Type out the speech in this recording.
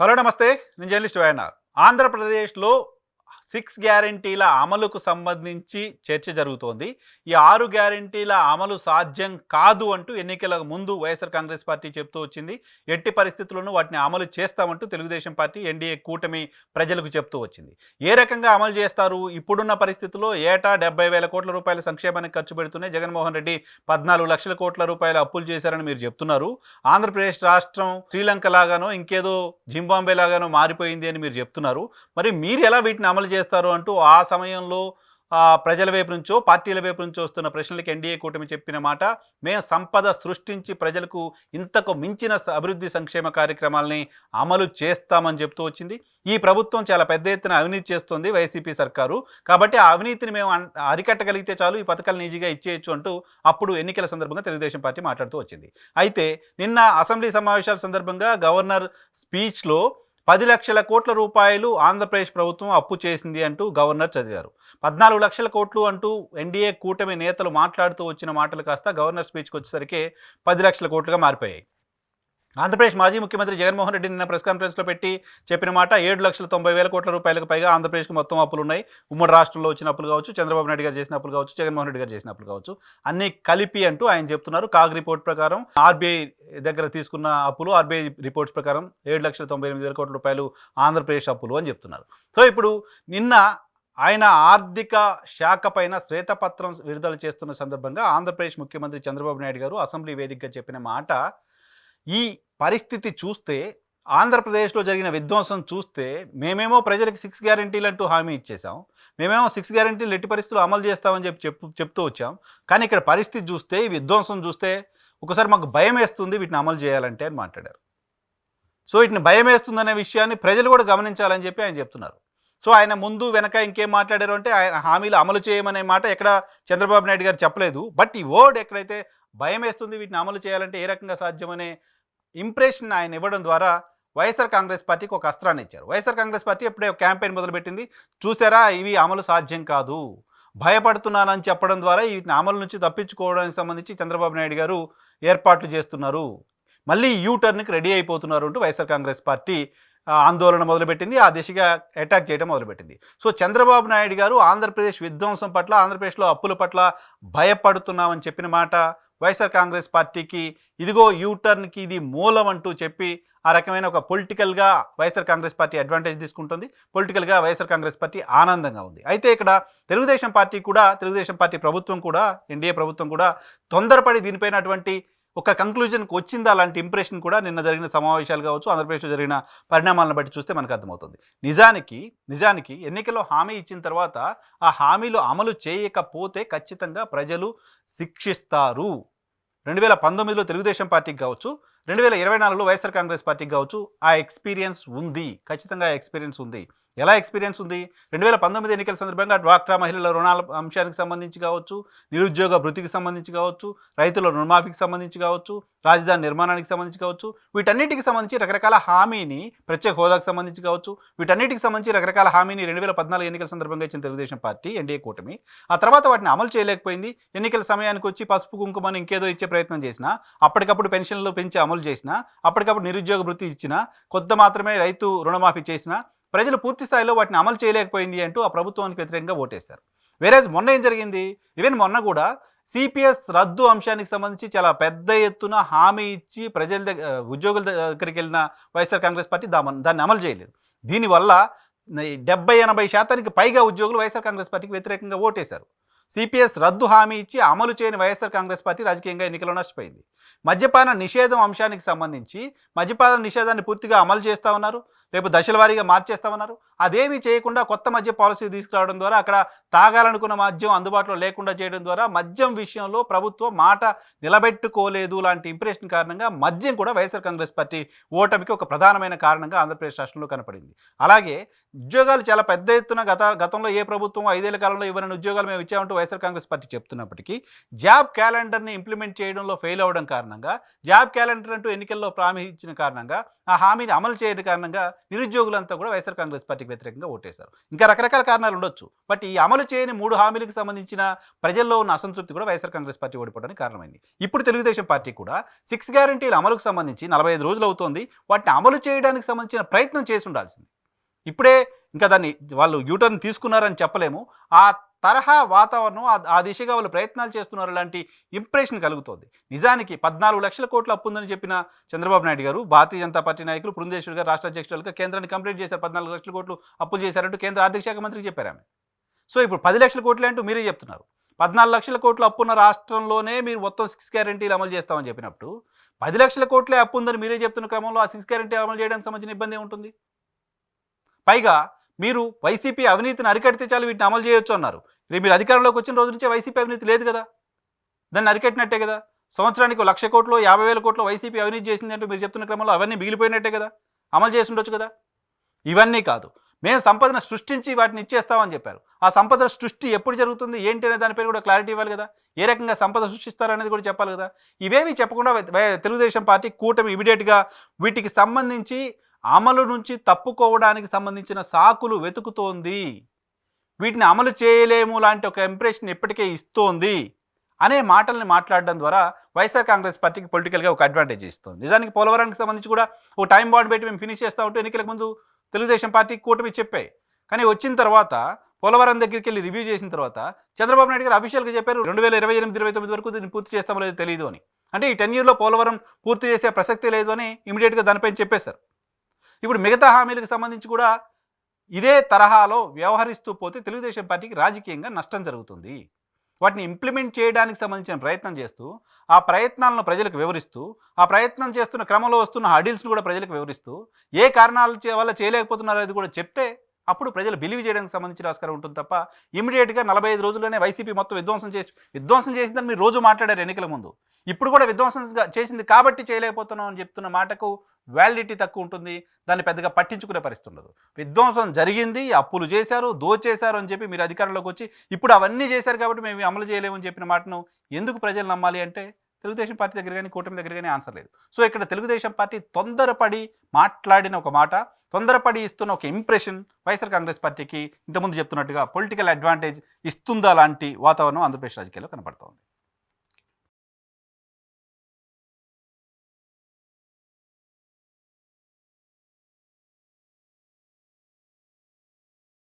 Hello నమస్తే నేను journalist YNR. ఆంధ్రప్రదేశ్లో సిక్స్ గ్యారంటీల అమలుకు సంబంధించి చర్చ జరుగుతోంది. ఈ ఆరు గ్యారంటీల అమలు సాధ్యం కాదు అంటూ ఎన్నికల ముందు వైఎస్ఆర్ కాంగ్రెస్ పార్టీ చెప్తూ వచ్చింది. ఎట్టి పరిస్థితుల్లోనూ వాటిని అమలు చేస్తామంటూ తెలుగుదేశం పార్టీ ఎన్డీఏ కూటమి ప్రజలకు చెప్తూ వచ్చింది. ఏ రకంగా అమలు చేస్తారు? ఇప్పుడున్న పరిస్థితుల్లో ఏటా డెబ్బై వేల కోట్ల రూపాయల సంక్షేమానికి ఖర్చు పెడుతూనే జగన్మోహన్ రెడ్డి పద్నాలుగు లక్షల కోట్ల రూపాయల అప్పులు చేశారని మీరు చెప్తున్నారు. ఆంధ్రప్రదేశ్ రాష్ట్రం శ్రీలంక లాగానో ఇంకేదో జింబాంబే లాగానో మారిపోయింది అని మీరు చెప్తున్నారు. మరి మీరు ఎలా వీటిని అమలు చేస్తారు అంటూ ఆ సమయంలో ప్రజల వైపు నుంచో పార్టీల వైపు నుంచో వస్తున్న ప్రశ్నలకు ఎన్డీఏ కూటమి చెప్పిన మాట మేము సంపద సృష్టించి ప్రజలకు ఇంతకు మించిన అభివృద్ధి సంక్షేమ కార్యక్రమాలని అమలు చేస్తామని చెప్తూ వచ్చింది. ఈ ప్రభుత్వం చాలా పెద్ద ఎత్తున అవినీతి చేస్తుంది వైసీపీ సర్కారు. కాబట్టి ఆ అవినీతిని మేము అరికట్టగలిగితే చాలు ఈ పథకాలను ఈజీగా ఇచ్చేయచ్చు అంటూ అప్పుడు ఎన్నికల సందర్భంగా తెలుగుదేశం పార్టీ మాట్లాడుతూ వచ్చింది. అయితే నిన్న అసెంబ్లీ సమావేశాల సందర్భంగా గవర్నర్ స్పీచ్లో పది లక్షల కోట్ల రూపాయలు ఆంధ్రప్రదేశ్ ప్రభుత్వం అప్పు చేసింది అంటూ గవర్నర్ చదివారు. పద్నాలుగు లక్షల కోట్లు అంటూ ఎన్డీఏ కూటమి నేతలు మాట్లాడుతూ వచ్చిన మాటలు కాస్త గవర్నర్ స్పీచ్కి వచ్చేసరికి పది లక్షల కోట్లుగా మారిపోయాయి. ఆంధ్రప్రదేశ్ మాజీ ముఖ్యమంత్రి జగన్మోహన్ రెడ్డి నిన్న ప్రెస్ కాన్ఫరెన్స్లో పెట్టి చెప్పిన మాట ఏడు లక్షల తొంభై వేల కోట్ల రూపాయలకు పైగా ఆంధ్రప్రదేశ్కి మొత్తం అప్పులు ఉన్నాయి. ఉమ్మడి రాష్ట్రంలో వచ్చిన అప్పులు కావచ్చు చంద్రబాబు నాయుడు గారు చేసిన అప్పులు కావచ్చు జగన్మోహన్ రెడ్డి గారు చేసిన అప్పులు కావచ్చు అన్ని కలిపి అంటూ ఆయన చెప్తున్నారు. కాగ్ రిపోర్ట్ ప్రకారం ఆర్బీఐ దగ్గర తీసుకున్న అప్పులు ఆర్బీఐ రిపోర్ట్స్ ప్రకారం ఏడు లక్షల తొంభై ఎనిమిది వేల కోట్ల రూపాయలు ఆంధ్రప్రదేశ్ అప్పులు అని చెప్తున్నారు. సో ఇప్పుడు నిన్న ఆయన ఆర్థిక శాఖ పైన శ్వేతపత్రం విడుదల చేస్తున్న సందర్భంగా ఆంధ్రప్రదేశ్ ముఖ్యమంత్రి చంద్రబాబు నాయుడు గారు అసెంబ్లీ వేదికగా చెప్పిన మాట ఈ పరిస్థితి చూస్తే ఆంధ్రప్రదేశ్లో జరిగిన విధ్వంసం చూస్తే మేమేమో ప్రజలకు సిక్స్ గ్యారంటీలు అంటూ హామీ ఇచ్చేసాం మేమేమో సిక్స్ గ్యారంటీలు ఎట్టి పరిస్థితులు అమలు చేస్తామని చెప్పి చెప్పు చెప్తూ వచ్చాం. కానీ ఇక్కడ పరిస్థితి చూస్తే ఈ విధ్వంసం చూస్తే ఒకసారి మాకు భయం వేస్తుంది వీటిని అమలు చేయాలంటే అని మాట్లాడారు. సో వీటిని భయం వేస్తుందనే విషయాన్ని ప్రజలు కూడా గమనించాలని చెప్పి ఆయన చెప్తున్నారు. సో ఆయన ముందు వెనక ఇంకేం మాట్లాడారు అంటే ఆయన హామీలు అమలు చేయమనే మాట ఎక్కడ చంద్రబాబు నాయుడు గారు చెప్పలేదు. బట్ ఈ వర్డ్ ఎక్కడైతే భయం వేస్తుంది వీటిని అమలు చేయాలంటే ఏ రకంగా సాధ్యమనే ఇంప్రెషన్ ఆయన ఇవ్వడం ద్వారా వైఎస్ఆర్ కాంగ్రెస్ పార్టీకి ఒక అస్త్రాన్ని ఇచ్చారు. వైఎస్ఆర్ కాంగ్రెస్ పార్టీ ఎప్పుడే క్యాంపెయిన్ మొదలుపెట్టింది. చూసారా ఇవి అమలు సాధ్యం కాదు. భయపడుతున్నానని చెప్పడం ద్వారా వీటిని అమలు నుంచి తప్పించుకోవడానికి సంబంధించి చంద్రబాబు నాయుడు గారు ఏర్పాట్లు చేస్తున్నారు. మళ్ళీ యూ టర్న్కి రెడీ అయిపోతున్నారు అంటూ వైఎస్ఆర్ కాంగ్రెస్ పార్టీ ఆందోళన మొదలుపెట్టింది. ఆ దిశగా అటాక్ చేయడం మొదలుపెట్టింది. సో చంద్రబాబు నాయుడు గారు ఆంధ్రప్రదేశ్ విధ్వంసం పట్ల ఆంధ్రప్రదేశ్లో అప్పుల పట్ల భయపడుతున్నామని చెప్పిన మాట వైఎస్ఆర్ కాంగ్రెస్ పార్టీకి ఇదిగో యూ టర్న్కి ఇది మూలం అంటూ చెప్పి ఆ రకమైన ఒక పొలిటికల్గా వైఎస్ఆర్ కాంగ్రెస్ పార్టీ అడ్వాంటేజ్ తీసుకుంటుంది. పొలిటికల్గా వైఎస్ఆర్ కాంగ్రెస్ పార్టీ ఆనందంగా ఉంది. అయితే ఇక్కడ తెలుగుదేశం పార్టీ కూడా తెలుగుదేశం పార్టీ ప్రభుత్వం కూడా ఎన్డీఏ ప్రభుత్వం కూడా తొందరపడి దీనిపైన అటువంటి ఒక కంక్లూజన్కి వచ్చిందా అలాంటి ఇంప్రెషన్ కూడా నిన్న జరిగిన సమావేశాలు కావచ్చు ఆంధ్రప్రదేశ్లో జరిగిన పరిణామాలను బట్టి చూస్తే మనకు అర్థమవుతుంది. నిజానికి నిజానికి ఎన్నికల్లో హామీ ఇచ్చిన తర్వాత ఆ హామీలు అమలు చేయకపోతే ఖచ్చితంగా ప్రజలు శిక్షిస్తారు. రెండు వేల పంతొమ్మిదిలో తెలుగుదేశం పార్టీకి కావచ్చు రెండు వేల ఇరవై నాలుగులో వైఎస్ఆర్ కాంగ్రెస్ పార్టీకి కావచ్చు ఆ ఎక్స్పీరియన్స్ ఉంది. ఖచ్చితంగా ఆ ఎక్స్పీరియన్స్ ఉంది. ఎలా ఎక్స్పీరియన్స్ ఉంది? రెండు వేల పంతొమ్మిది ఎన్నికల సందర్భంగా డ్వాక్రా మహిళల రుణాల అంశానికి సంబంధించి కావచ్చు నిరుద్యోగ భృతికి సంబంధించి కావచ్చు రైతుల రుణమాఫీకి సంబంధించి కావచ్చు రాజధాని నిర్మాణానికి సంబంధించి కావచ్చు వీటన్నిటికి సంబంధించి రకరకాల హామీని ప్రత్యేక హోదాకు సంబంధించి కావచ్చు వీటన్నిటికి సంబంధించి రకరకాల హామీని రెండు వేల పద్నాలుగు ఎన్నికల సందర్భంగా ఇచ్చిన తెలుగుదేశం పార్టీ ఎన్డీఏ కూటమి. ఆ తర్వాత వాటిని అమలు చేయలేకపోయింది. ఎన్నికల సమయానికి వచ్చి పసుపు కుంకుమని ఇంకేదో ఇచ్చే ప్రయత్నం చేసినా అప్పటికప్పుడు పెన్షన్లు పెంచి అమలు చేసినా అప్పటికప్పుడు నిరుద్యోగ వృత్తి ఇచ్చినా కొద్ది మాత్రమే రైతు రుణమాఫీ చేసినా ప్రజలు పూర్తి స్థాయిలో వాటిని అమలు చేయలేకపోయింది అంటూ ఆ ప్రభుత్వానికి వ్యతిరేకంగా ఓటేశారు. వేరే మొన్న ఏం జరిగింది? ఈవెన్ మొన్న కూడా సిపిఎస్ రద్దు అంశానికి సంబంధించి చాలా పెద్ద ఎత్తున హామీ ఇచ్చి ప్రజల దగ్గర ఉద్యోగుల దగ్గరికి వెళ్ళిన వైఎస్ఆర్ కాంగ్రెస్ పార్టీ దాన్ని అమలు చేయలేదు. దీనివల్ల డెబ్బై ఎనభై శాతానికి పైగా ఉద్యోగులు వైఎస్ఆర్ కాంగ్రెస్ పార్టీకి వ్యతిరేకంగా ఓటేశారు. సిపిఎస్ రద్దు హామీ ఇచ్చి అమలు చేయని వైఎస్ఆర్ కాంగ్రెస్ పార్టీ రాజకీయంగా ఎన్నికల్లో నష్టపోయింది. మద్యపాన నిషేధం అంశానికి సంబంధించి మద్యపాన నిషేధాన్ని పూర్తిగా అమలు చేస్తా ఉన్నారు. రేపు దశల వారీగా మార్చేస్తా ఉన్నారు. అదేమీ చేయకుండా కొత్త మద్య పాలసీ తీసుకురావడం ద్వారా అక్కడ తాగాలనుకున్న మద్యం అందుబాటులో లేకుండా చేయడం ద్వారా మద్యం విషయంలో ప్రభుత్వం మాట నిలబెట్టుకోలేదు. లాంటి ఇంప్రెషన్ కారణంగా మద్యం కూడా వైఎస్ఆర్ కాంగ్రెస్ పార్టీ ఓటమికి ఒక ప్రధానమైన కారణంగా ఆంధ్రప్రదేశ్ రాష్ట్రంలో కనపడింది. అలాగే ఉద్యోగాలు చాలా పెద్ద ఎత్తున గత గతంలో ఏ ప్రభుత్వం ఐదేళ్ళ కాలంలో ఇవ్వని ఉద్యోగాలు మేము ఇచ్చామంటూ వైఎస్ఆర్ కాంగ్రెస్ పార్టీ చెప్తున్నప్పటికీ జాబ్ క్యాలెండర్ని ఇంప్లిమెంట్ చేయడంలో ఫెయిల్ అవ్వడం కారణంగా జాబ్ క్యాలెండర్ అంటూ ఎన్నికల్లో ప్రామి కారణంగా ఆ హామీని అమలు చేయడం కారణంగా నిరుద్యోగులంతా కూడా వైఎస్ఆర్ కాంగ్రెస్ పార్టీకి వ్యతిరేకంగా ఓటేశారు. ఇంకా రకరకాల కారణాలు ఉండొచ్చు. బట్ ఈ అమలు చేయని మూడు హామీలకు సంబంధించిన ప్రజల్లో ఉన్న అసంతృప్తి కూడా వైఎస్ఆర్ కాంగ్రెస్ పార్టీ ఓడిపోవడానికి కారణమైంది. ఇప్పుడు తెలుగుదేశం పార్టీ కూడా సిక్స్ గ్యారంటీల అమలుకు సంబంధించి నలభై ఐదు రోజులు అవుతోంది. వాటిని అమలు చేయడానికి సంబంధించిన ప్రయత్నం చేసి ఉండాల్సింది. ఇప్పుడే ఇంకా దాన్ని వాళ్ళు యూటర్న్ తీసుకున్నారని చెప్పలేము. ఆ తరహా వాతావరణం ఆ- దిశగా వాళ్ళు ప్రయత్నాలు చేస్తున్నారు లాంటి ఇంప్రెషన్ కలుగుతోంది. నిజానికి పద్నాలుగు లక్షల కోట్లు అప్పు ఉందని చెప్పిన చంద్రబాబు నాయుడు గారు భారతీయ జనతా పార్టీ నాయకులు బృందేశ్వర్ గారు రాష్ట్ర అధ్యక్షులుగా కేంద్రాన్ని కంప్లీట్ చేశారు. పద్నాలుగు లక్షల కోట్లు అప్పులు చేశారంటూ కేంద్ర ఆర్థిక శాఖ మంత్రికి చెప్పారు ఆమె. సో ఇప్పుడు పది లక్షల కోట్లు అంటూ మీరే చెప్తున్నారు. పద్నాలుగు లక్షల కోట్లు అప్పున్న రాష్ట్రంలోనే మీరు మొత్తం సిక్స్ గ్యారంటీలు అమలు చేస్తామని చెప్పినప్పుడు పది లక్షల కోట్లే అప్పు ఉందని మీరే చెప్తున్న క్రమంలో ఆ సిక్స్ గ్యారంటీ అమలు చేయడానికి సంబంధించిన ఇబ్బంది ఏముంటుంది? పైగా మీరు వైసీపీ అవినీతిని అరికడితే చాలు వీటిని అమలు చేయొచ్చు అన్నారు. మీరు అధికారంలోకి వచ్చిన రోజు నుంచే వైసీపీ అవినీతి లేదు కదా? దాన్ని అరికట్టినట్టే కదా? సంవత్సరానికి లక్ష కోట్లు యాభై వేల కోట్లు వైసీపీ అవినీతి చేసింది అంటూ మీరు చెప్తున్న క్రమంలో అవన్నీ మిగిలిపోయినట్టే కదా? అమలు చేసి ఉండొచ్చు కదా? ఇవన్నీ కాదు. మేము సంపదను సృష్టించి వాటిని ఇచ్చేస్తామని చెప్పారు. ఆ సంపద సృష్టి ఎప్పుడు జరుగుతుంది? ఏంటి అనే దానిపైన కూడా క్లారిటీ ఇవ్వాలి కదా? ఏ రకంగా సంపద సృష్టిస్తారనేది కూడా చెప్పాలి కదా? ఇవేవి చెప్పకుండా తెలుగుదేశం పార్టీ కూటమి ఇమీడియట్గా వీటికి సంబంధించి అమలు నుంచి తప్పుకోవడానికి సంబంధించిన సాకులు వెతుకుతోంది. వీటిని అమలు చేయలేము లాంటి ఒక ఇంప్రెషన్ ఇప్పటికే ఇస్తోంది అనే మాటల్ని మాట్లాడడం ద్వారా వైఎస్ఆర్ కాంగ్రెస్ పార్టీకి పొలిటికల్గా ఒక అడ్వాంటేజ్ ఇస్తుంది. నిజానికి పోలవరానికి సంబంధించి కూడా ఓ టైం బాండ్ పెట్టి మేము ఫినిష్ చేస్తా ఉంటే ఎన్నికలకు ముందు తెలుగుదేశం పార్టీ కూటమి చెప్పాయి కానీ వచ్చిన తర్వాత పోలవరం దగ్గరికి వెళ్ళి రివ్యూ చేసిన తర్వాత చంద్రబాబు నాయుడు గారు అఫీషియల్గా చెప్పారు రెండు వేల ఇరవై ఎనిమిది ఇరవై తొమ్మిది వరకు దీన్ని పూర్తి చేస్తామో లేదో తెలియదు అని. అంటే ఈ టెన్ ఇయర్లో పోలవరం పూర్తి చేసే ప్రసక్తి లేదు అని ఇమీడియట్గా దానిపైన చెప్పేశారు. ఇప్పుడు మిగతా హామీలకు సంబంధించి కూడా ఇదే తరహాలో వ్యవహరిస్తూ పోతే తెలుగుదేశం పార్టీకి రాజకీయంగా నష్టం జరుగుతుంది. వాటిని ఇంప్లిమెంట్ చేయడానికి సంబంధించిన ప్రయత్నం చేస్తూ ఆ ప్రయత్నాలను ప్రజలకు వివరిస్తూ ఆ ప్రయత్నం చేస్తున్న క్రమంలో వస్తున్న హడిల్స్ను కూడా ప్రజలకు వివరిస్తూ ఏ కారణాల వల్ల చేయలేకపోతున్నారో అది కూడా చెప్తే అప్పుడు ప్రజలు బిలీవ్ చేయడానికి సంబంధించిన ఆస్కారం ఉంటుంది తప్ప ఇమీడియట్గా నలభై ఐదు రోజుల్లోనే వైసీపీ మొత్తం విధ్వంసం చేసి విధ్వంసం చేసిందని మీరు రోజు మాట్లాడారు ఎన్నికల ముందు. ఇప్పుడు కూడా విధ్వంసంగా చేసింది కాబట్టి చేయలేకపోతున్నాం అని చెప్తున్న మాటకు వ్యాలిడిటీ తక్కువ ఉంటుంది దాన్ని పెద్దగా పట్టించుకునే పరిస్థితి ఉండదు. విధ్వంసం జరిగింది అప్పులు చేశారు దోచేశారు అని చెప్పి మీరు అధికారంలోకి వచ్చి ఇప్పుడు అవన్నీ చేశారు కాబట్టి మేము అమలు చేయలేమని చెప్పిన మాటను ఎందుకు ప్రజలు నమ్మాలి అంటే తెలుగుదేశం పార్టీ దగ్గర కానీ కూటమి దగ్గర కానీ ఆన్సర్ లేదు. సో ఇక్కడ తెలుగుదేశం పార్టీ తొందరపడి మాట్లాడిన ఒక మాట తొందరపడి ఇస్తున్న ఒక ఇంప్రెషన్ వైఎస్ఆర్ కాంగ్రెస్ పార్టీకి ఇంతకుముందు చెప్తున్నట్టుగా పొలిటికల్ అడ్వాంటేజ్ ఇస్తుందా లాంటి వాతావరణం ఆంధ్రప్రదేశ్ రాజకీయాల్లో కనపడుతోంది.